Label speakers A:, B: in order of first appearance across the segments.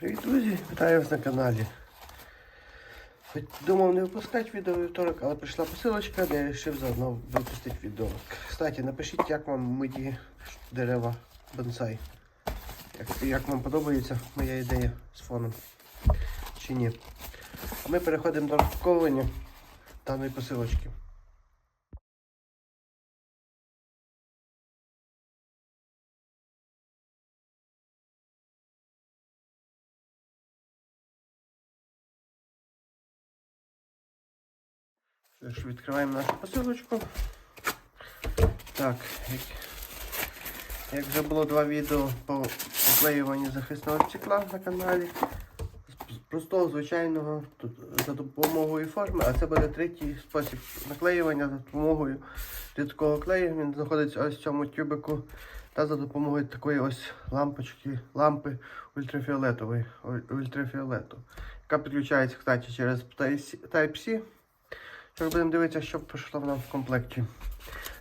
A: Привіт, друзі! Вітаю вас на каналі. Думав не випускати відео вівторок, але прийшла посилочка, де я вирішив заодно випустити відео. Кстати, напишіть, як вам мої дерева бонсай. Як, як вам подобається моя ідея з фоном чи ні. Ми переходимо до розпаковування даної посилочки. Що відкриваємо нашу посилочку. Так, як, як вже було два відео по поклеюванню захисного стекла на каналі. З простого, звичайного, тут, за допомогою форми, а це буде третій спосіб наклеювання за допомогою рідкого клею. Він знаходиться ось в цьому тюбику та за допомогою такої ось лампочки, лампи ультрафіолетової, ультрафіолету, яка підключається, кстати, через Type-C. Зараз будемо дивитися, що прийшло нам в комплекті.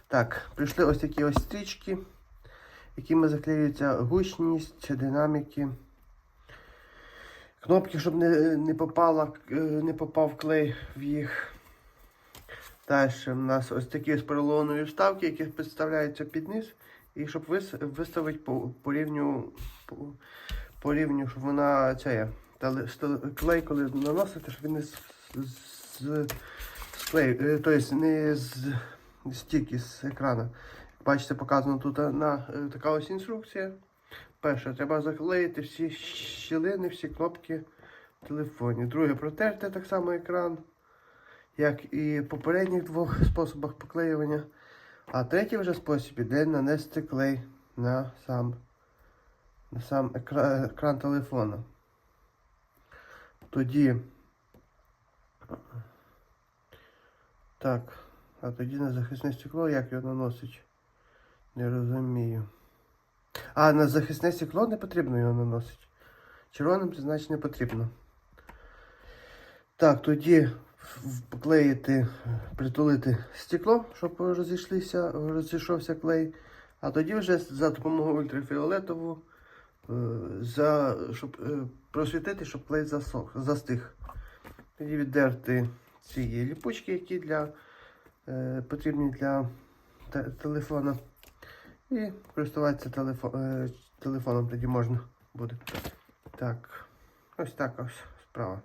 A: Так, прийшли ось такі ось стрічки, якими заклеюється гучність, динаміки. Кнопки, щоб не, не, попала, е, не попав клей в їх. Далі в нас ось такі з поролонові вставки, які підставляються під низ. І щоб вис, виставити по, по рівню, по, по рівню, щоб вона ця, клей, коли наносите, щоб він не з, з, склею, е, тобто не з стільки з екрана. Бачите, показано тут на е, така ось інструкція. Перше, треба заклеїти всі щілини, всі кнопки в телефоні. Друге, протерти так само екран, як і в попередніх двох способах поклеювання. А третій вже спосіб іде нанести клей на сам, на сам екра- екран телефона. Тоді. Так, а тоді на захисне стекло, як його наносить? Не розумію. А, на захисне стекло не потрібно його наносити. Червоним значить не потрібно. Так, тоді в- поклеїти, притулити стекло, щоб розійшлися, розійшовся клей. А тоді вже за допомогою ультрафіолетову, е, за, щоб е, просвітити, щоб клей засох, застиг. Тоді віддерти ці є ліпучки, які для, е, потрібні для те- телефона. І користуватися телефо, е, телефоном тоді можна буде. Так, ось так ось справа.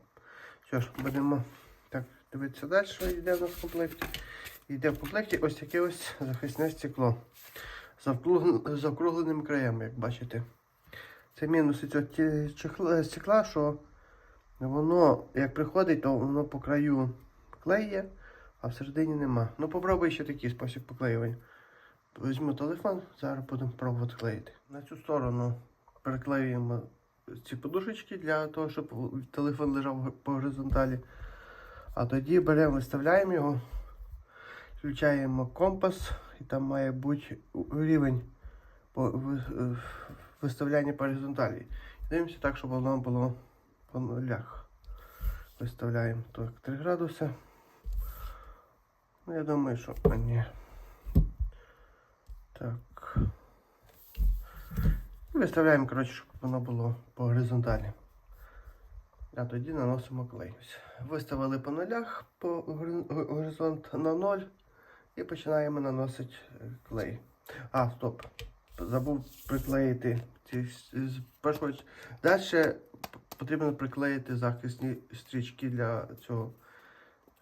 A: Що ж, будемо так дивитися далі, йде в нас в комплекті. Йде в комплекті ось таке ось захисне стекло. З завкругленими краями, як бачите. Це мінуси цього стекла, що воно, як приходить, то воно по краю клеє, а всередині нема. Ну попробуй ще такий спосіб поклеювання. Візьму телефон, зараз будемо пробувати клеїти. На цю сторону переклеюємо ці подушечки для того, щоб телефон лежав по горизонталі. А тоді беремо, виставляємо його, включаємо компас, і там має бути рівень виставляння по горизонталі. Дивимося так, щоб воно було по нулях. Виставляємо так 3 градуси. Ну, я думаю, що. А, ні. Так. Виставляємо, коротше, щоб воно було по горизонталі. А тоді наносимо клей. Виставили по нулях по горизонт на 0 і починаємо наносити е, клей. А, стоп. Забув приклеїти ці с- Далі потрібно приклеїти захисні стрічки для цього.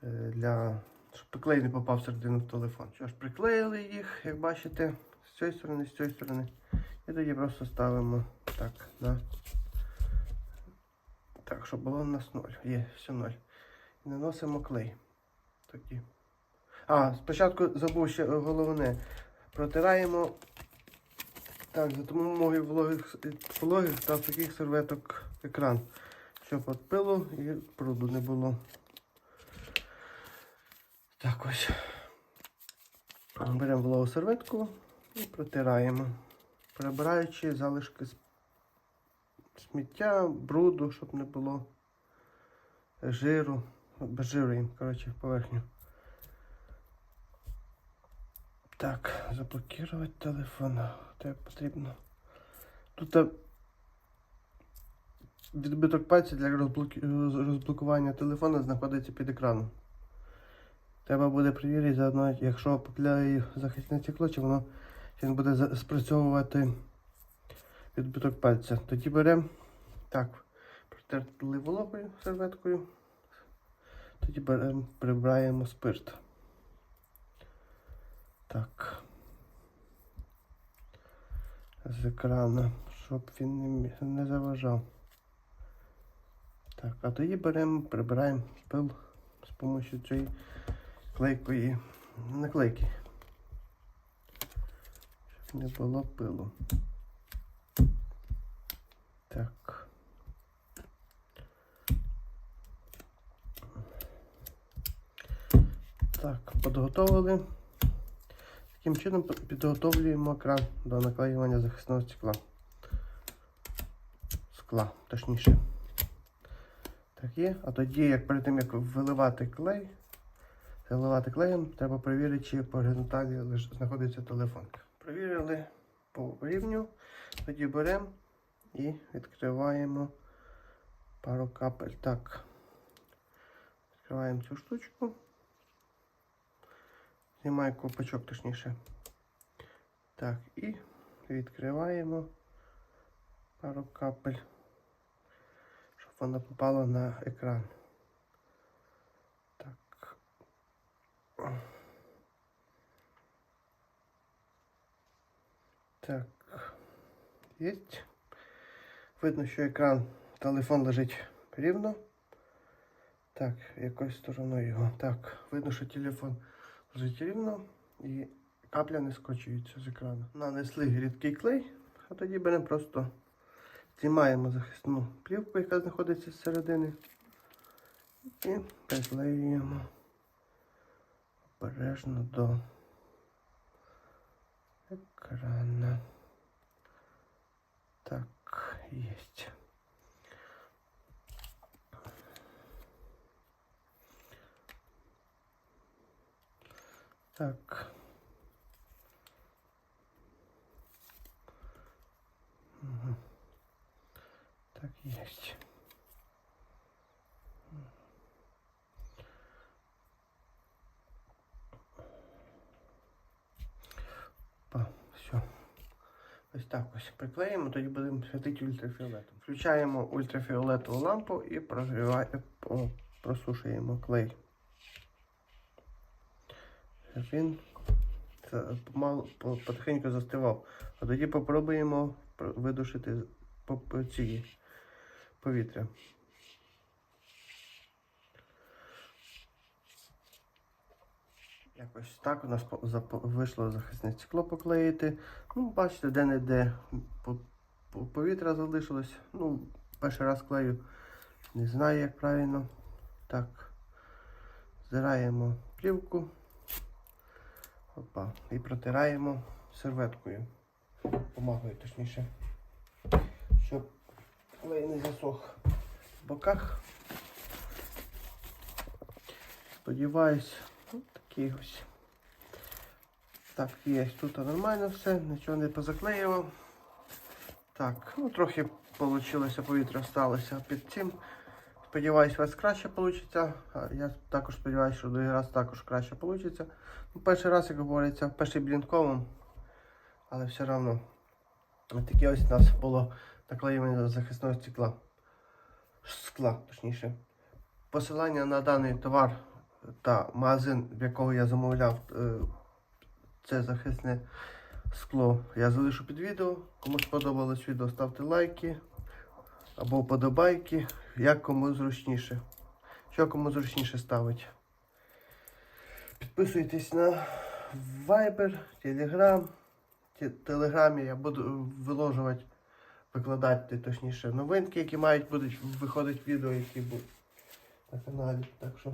A: е, Для... Щоб клей не попав всередину в телефон. Що ж, приклеїли їх, як бачите, з цієї сторони, з цієї сторони. І тоді просто ставимо так на. Так, щоб було у нас 0. Є, все 0. І наносимо клей. Тоді. А, спочатку забув ще головне. Протираємо так, за допомогою вологих, вологих та таких серветок екран. Щоб от пилу і бруду не було. Так ось. Беремо вологу серветку і протираємо, прибираючи залишки сміття, бруду, щоб не було жиру, без жиру їм, коротше, поверхню. Так, заблокувати телефон. Так потрібно. Тут е, відбиток пальця для розблокування телефона знаходиться під екраном. Треба буде перевірити заодно, якщо поклею захисне стекло, чи воно він буде спрацьовувати відбиток пальця. Тоді беремо так, протерли вологою серветкою. Тоді беремо, прибираємо спирт. Так. З екрану, щоб він не, не заважав. Так, а тоді беремо, прибираємо пил з допомогою цієї клейкої наклейки. Щоб не було пилу. Так. Так, підготовили. Таким чином підготовлюємо кран до наклеювання захисного стекла. Скла, точніше. Так є. А тоді, як перед тим, як виливати клей, заливати клеєм, треба перевірити, чи по горизонталі знаходиться телефон. Перевірили по рівню, тоді беремо і відкриваємо пару капель. Так. Відкриваємо цю штучку. Знімаю ковпачок, точніше. Так, і відкриваємо пару капель, щоб воно попало на екран. Так. Так. Єсть. Видно, що екран телефон лежить рівно. Так, якось стороною його. Так, видно, що телефон лежить рівно і капля не скочується з екрану. Нанесли рідкий клей, а тоді беремо просто знімаємо захисну плівку, яка знаходиться зсередини. І приклеюємо обережно до екрана. Так, єсть. Так. Все. Ось так ось приклеїмо, тоді будемо святити ультрафіолетом. Включаємо ультрафіолетову лампу і просушуємо клей. Він потихеньку застивав. А тоді попробуємо видушити ці повітря. Якось так у нас вийшло захисне стекло поклеїти. Ну, бачите, де-не-де по- по- повітря залишилось. Ну, перший раз клею. Не знаю, як правильно. Так. Здираємо плівку. Опа. І протираємо серветкою. Помагою, точніше. Щоб клей не засох в боках. Сподіваюсь, такий. Так, є тут нормально все, нічого не позаклеював. Так, ну трохи вийшло, повітря сталося під цим. Сподіваюсь, у вас краще вийде. Я також сподіваюся, що другий раз також краще вийде. Ну, перший раз, як говориться, перший блінковим, але все одно. Таке ось у нас було наклеювання захисного стекла. Скла, точніше. Посилання на даний товар та магазин, в якого я замовляв е, це захисне скло, я залишу під відео. Кому сподобалось відео, ставте лайки або вподобайки, як кому зручніше. Що кому зручніше ставить. Підписуйтесь на Viber, Telegram. В Телеграмі я буду виложувати, викладати точніше новинки, які мають будуть виходити відео, які будуть на каналі. Так що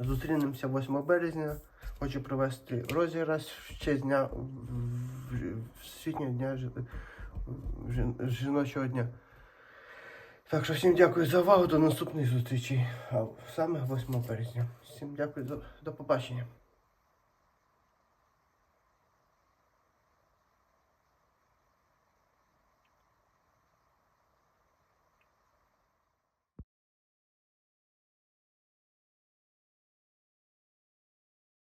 A: зустрінемося 8 березня. Хочу провести розіграш в честь дня світнього дня жін- жіночого дня. Так що всім дякую за увагу, до наступних зустрічей. А саме 8 березня. Всім дякую, до побачення.